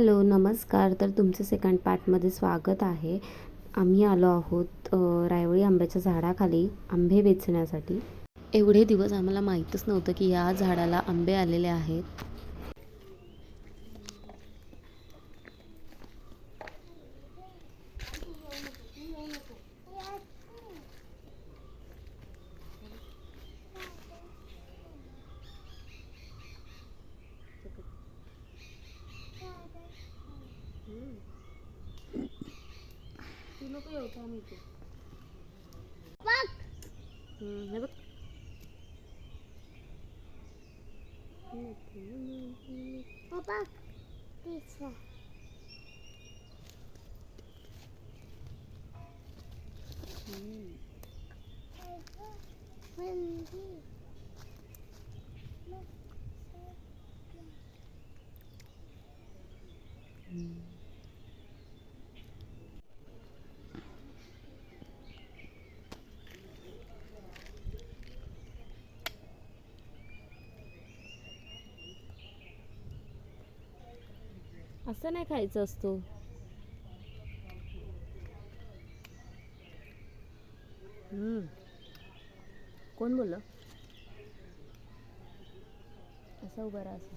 Hello नमस्कार. तर तुमचं सेकंड पार्टमध्ये स्वागत आहे. आम्ही आलो आहोत रायवळी आंब्याच्या झाडाखाली आंबे वेचण्यासाठी. एवढे दिवस आम्हाला माहीतच नव्हतं की या झाडाला आंबे आलेले आहेत. हे बघ Papa, pizza. Wendy. असं नाही खायचं असतो. हम्म. कोण बोललं? असं उभं राहा असं.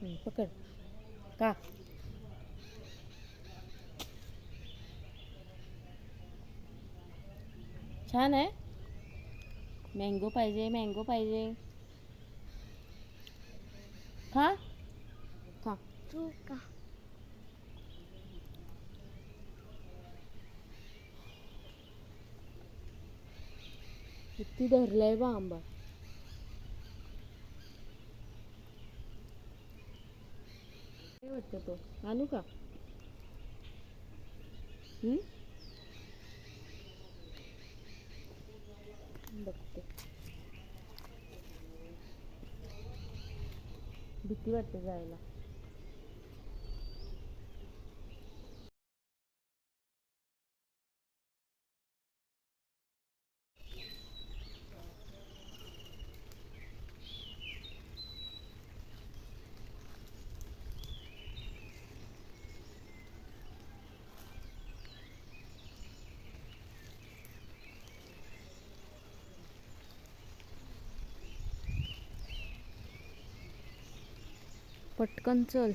हम्म, पकड. का? छान आहे. मँगो पाहिजे मँगो पाहिजे. खा. खा. किती धरलाय बा आंबा. काय वाटतं तो? आणू का? हम्म? भीती वाटते जायला. पटकन चल.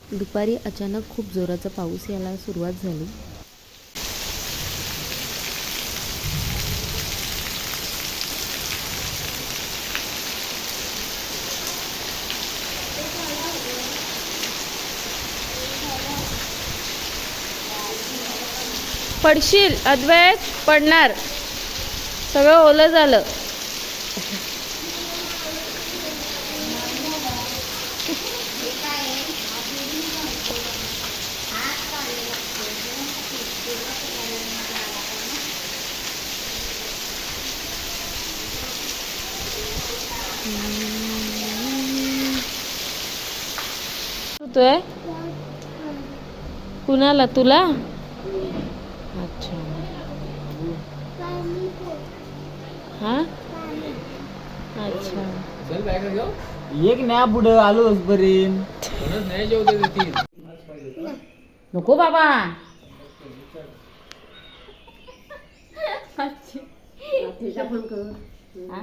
दुपारी अचानक खूप जोराचा पाऊस यायला सुरुवात झाली. पडशील अद्वैत पडणार. सगळं ओलं झालं. होतोय कुणाला? तुला अच्छा हा अच्छा चल बॅग घेऊ एक ना पुढं आलो पर्यंत म्हणून नाही जेवते ते तीन नको बाबा हा?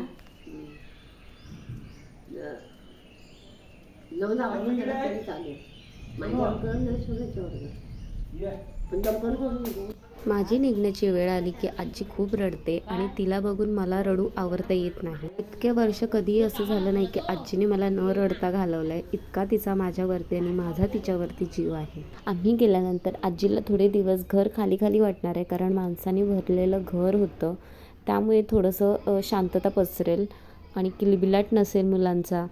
माझी निघण्याची वेळ आली की आजी खूप रडते आणि तिला बघून मला रडू आवरता येत नाही. इतके वर्ष कधीही असं झालं नाही की आजीने मला न रडता घालवलंय. इतका तिचा माझ्यावरती आणि माझा तिच्यावरती जीव आहे. आम्ही गेल्यानंतर आजीला थोडे दिवस घर खाली खाली वाटणार आहे कारण माणसाने भरलेलं घर होतं. त्यामुळे थोडंसं शांतता पसरेल आणि किलबिलाट नसेल मुलांचा.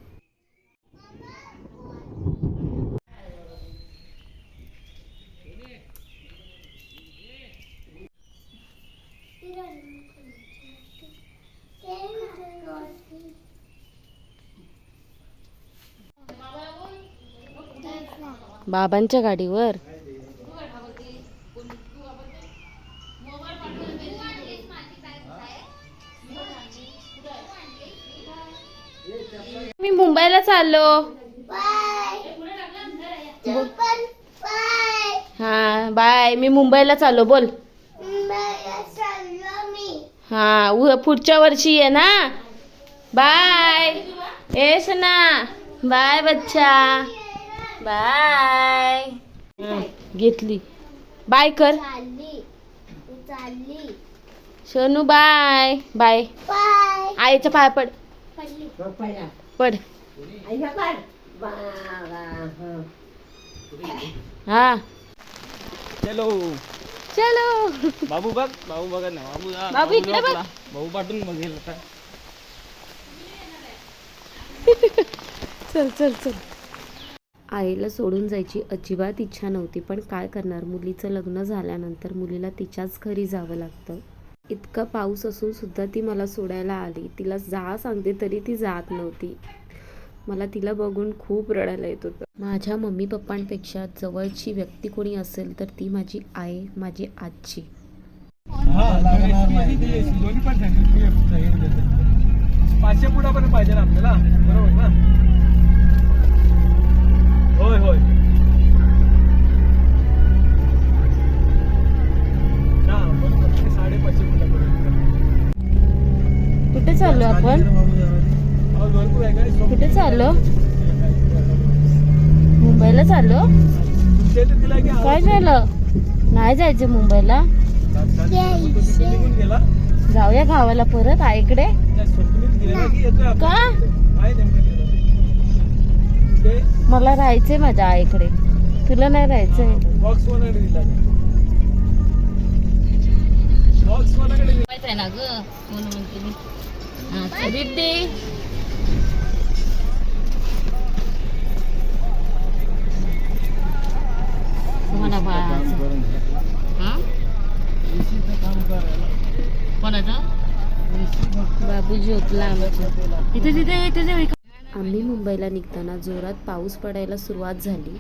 बाबांच्या गाडीवर. मी मुंबईला चाललो. हा बाय. मी मुंबईला चाललो बोल. हा पुढच्या वर्षी ये ना. बाय. येस ना. बाय बच्चा. बाय. हं, घेतली. बाय कर. चालली चालली सोनू बाय. बाय. बाय. आईच्या पाय पड. पडली. पड. हा. चलो. चलो. बाबू बघ बाबू बघा ना. बाबू हा, बाबू इकडे बघ. बाबू पाठवून बघेल आता. चल चल चल. आईला सोडून जायची अजिबात इच्छा नव्हती पण काय करणार? मुलीचं लग्न झाल्यानंतर मुलीला तिच्याच घरी जावं लागतं. इतका पाऊस असून सुद्धा ती मला सोडायला आली. तिला जा सांगते तरी ती जात नव्हती. मला तिला बघून खूप रडायला येत होतं. माझ्या मम्मी पप्पांपेक्षा जवळची व्यक्ती कोणी असेल तर ती माझी आई माझी आजी. दोन्ही पण पाहिजे आपल्याला. बरोबर ना? होय होय. साडेपाचशे कुठे चाललो आपण? कुठे चाललो? मुंबईला चाललो? काय झालं? नाही जायचं मुंबईला. जाऊया गावाला परत आईकडे. की ते मला राहायचंय माझ्या आईकडे. तुला नाही राहायचंय? बॉक्स वनाकडे दिला बॉक्स वनाकडे दिला. आहे ना ग? म्हणून म्हणते मी. हा दे मला कोणाचा? बाबू झोपला आमचा इथे तिथे इथे आम्ही मुंबईला निघताना जोरात पाऊस पडायला सुरुवात झाली.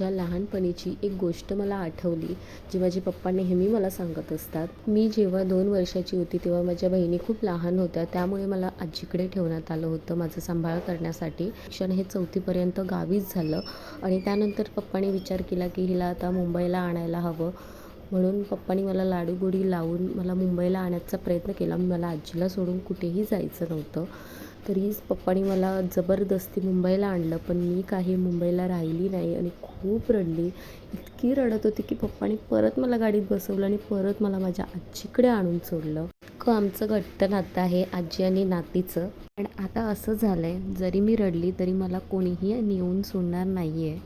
माझ्या लहानपणीची एक गोष्ट मला आठवली जी माझे पप्पा नेहमी मला सांगत असतात. मी जेव्हा दोन वर्षाची होती तेव्हा माझ्या बहिणी खूप लहान होत्या. त्यामुळे मला आजीकडे ठेवण्यात आलं होतं माझं सांभाळ करण्यासाठी. शिक्षण हे चौथीपर्यंत गावीच झालं आणि त्यानंतर पप्पाने विचार केला की हिला आता मुंबईला आणायला हवं. म्हणून पप्पानी मला लाडूगोडी लावून मला मुंबईला आणण्याचा प्रयत्न केला. मला आजीला सोडून कुठेही जायचं नव्हतं. तरी पप्पानी मला जबरदस्ती मुंबईला आणलं पण मी काही मुंबईला राहिली नाही आणि खूप रडली. इतकी रडत होती की पप्पानी परत मला गाडीत बसवलं आणि परत मला माझ्या आजीकडे आणून सोडलं. इतकं आमचं घट्ट नातं आहे आजी आणि नातीचं. पण आता असं झालं आहे जरी मी रडली तरी मला कोणीही नेऊन सोडणार नाही आहे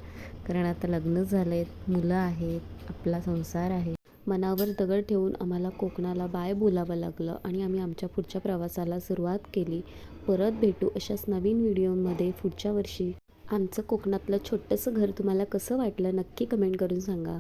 कारण आता लग्न झालं आहे मुलं आहेत आपला संसार आहे. मनावर दगड ठेवून आम्हाला कोकणाला बाय बोलावं लागलं आणि आम्ही आमच्या पुढच्या प्रवासाला सुरुवात केली. परत भेटू अशाच नवीन व्हिडिओमध्ये पुढच्या वर्षी. आमचं कोकणातलं छोटंसं घर तुम्हाला कसं वाटलं नक्की कमेंट करून सांगा.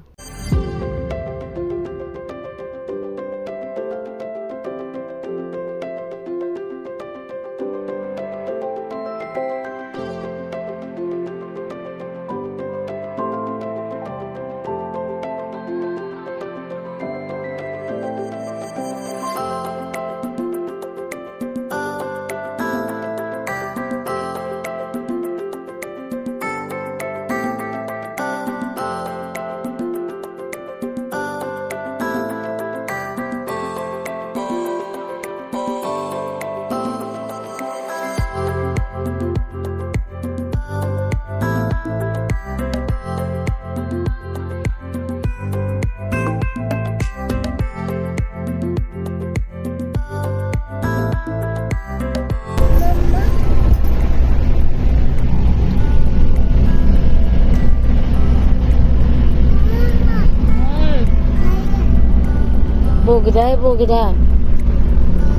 Благодаря, благодаря.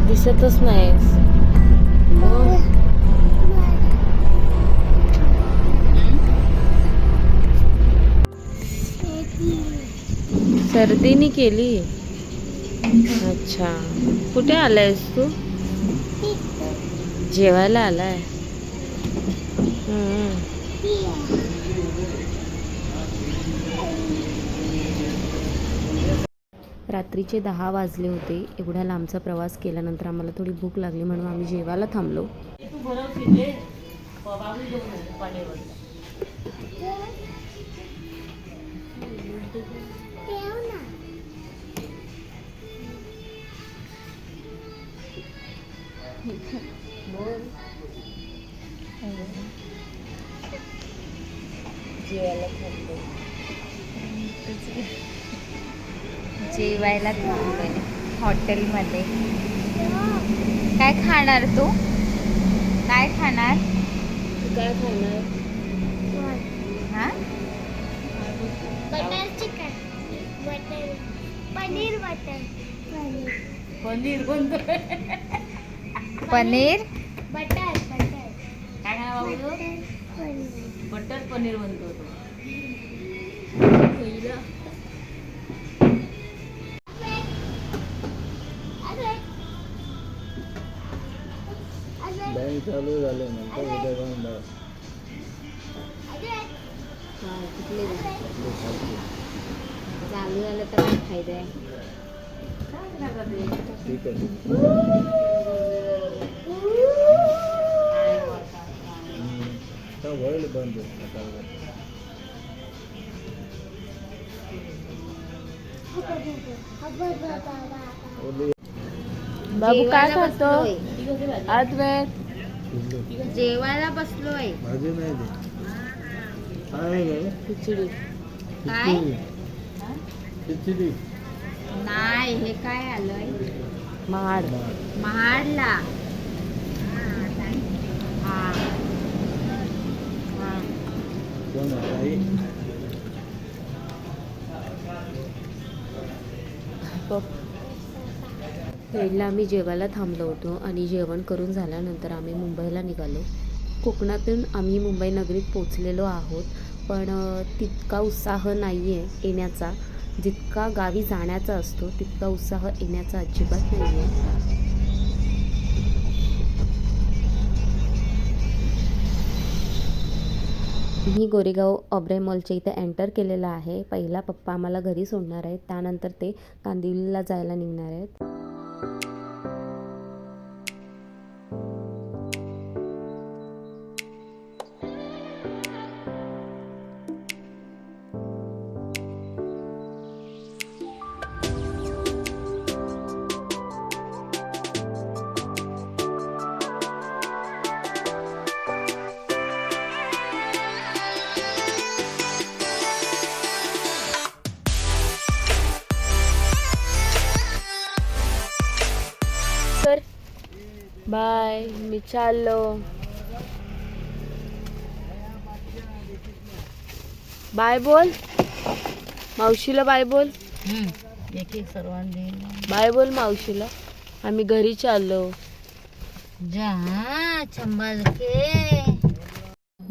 This is nice. सर्दीनी केली? अच्छा. कुठे आलायस तू? जेवायला आलाय. रात्रीचे दहा वाजले होते. एवढ्या लांबचा प्रवास केल्यानंतर आम्हाला थोडी भूक लागली म्हणून आम्ही जेवायला थांबलो. जेवायला थांबतोय हॉटेलमध्ये. काय खाणार तू? काय खाणार? काय खाणार? हा? Butter chicken butter paneer butter. Paneer paneer बंद पनीर? Butter butter. काय खाणार बाबू पनीर. बटर पनीर बनतो तो. चालू झाले नंतर उद्या जाऊन बघ. अरे हा, कुठले चालू झालं तर काय फायदा आहे ठीक आहे बंद बाबू काय बसलोय. आज वेळ. जेवायला बसलोय. भाजी नाही दे. काय खिचडी. काय? खिचडी. नाही हे काय आलंय? महाड महाडला हा हा. साईडला आम्ही जेवायला थांबलो होतो आणि जेवण करून झाल्यानंतर आम्ही मुंबईला निघालो. कोकणातून आम्ही मुंबई नगरीत पोचलेलो आहोत पण तितका उत्साह नाही आहे येण्याचा. जितका गावी जाण्याचा असतो तितका उत्साह येण्याचा अजिबात नाही आहे मी गोरेगाव ऑब्रे मॉलच्या इथे एंटर केलेलं आहे. पहिला पप्पा आम्हाला घरी सोडणार आहेत त्यानंतर ते कांदिवलीला जायला निघणार आहेत. तर चाललो बाय बोल मावशीला बाय बोल एक एक सर्वांनी. बाय बोल मावशीला. आम्ही घरी चाललो. जा चंबल के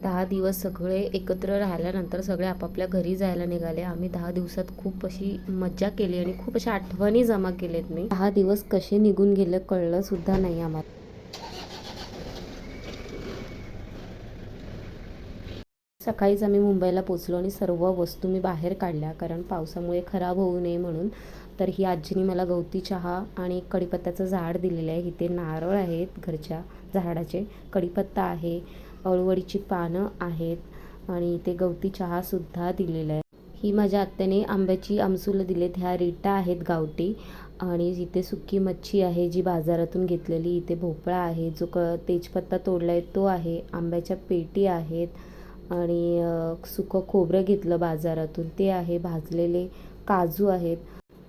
दहा दिवस सगळे एकत्र राहिल्यानंतर सगळे आपापल्या घरी जायला निघाले. आम्ही दहा दिवसात खूप अशी मज्जा केली आणि खूप अशा आठवणी जमा केल्यात मी. दहा दिवस कसे निघून गेले कळलं सुद्धा नाही आम्हाला. सकाळीच आम्ही मुंबईला पोचलो आणि सर्व वस्तू मी बाहेर काढल्या. कारण पावसामुळे खराब होऊ नये म्हणून. तर ही आजीने मला गवती चहा आणि कडीपत्त्याचं झाड दिलेलं आहे. इथे नारळ आहेत घरच्या झाडाचे. कढीपत्ता आहे अळूवडीची पानं आहेत आणि इथे गवती चहासुद्धा दिलेला आहे. ही माझ्या आत्याने आंब्याची आमसूल दिलेत. ह्या रिटा आहेत गावठी आणि इथे सुकी मच्छी आहे जी बाजारातून घेतलेली. इथे भोपळा आहे जो क तेजपत्ता तोडला आहे तो आहे. आंब्याच्या पेटी आहेत. आणि सुकं खोबरं घेतलं बाजारातून. ते आहे भाजलेले काजू आहेत.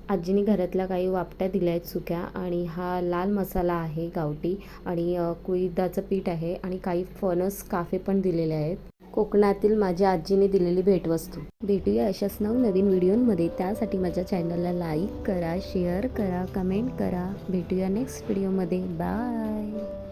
आजीने घरातल्या काही वापट्या दिल्या आहेत सुक्या आणि हा लाल मसाला आहे गावठी आणि अ, कुळीदाचं पीठ आहे आणि काही फणस काफे पण दिलेले आहेत. कोकणातील माझ्या आजीने दिलेली भेटवस्तू. भेटूया अशाच नवनवीन व्हिडिओमध्ये. त्यासाठी माझ्या चॅनलला लाईक करा शेअर करा कमेंट करा. भेटूया नेक्स्ट व्हिडिओमध्ये. बाय!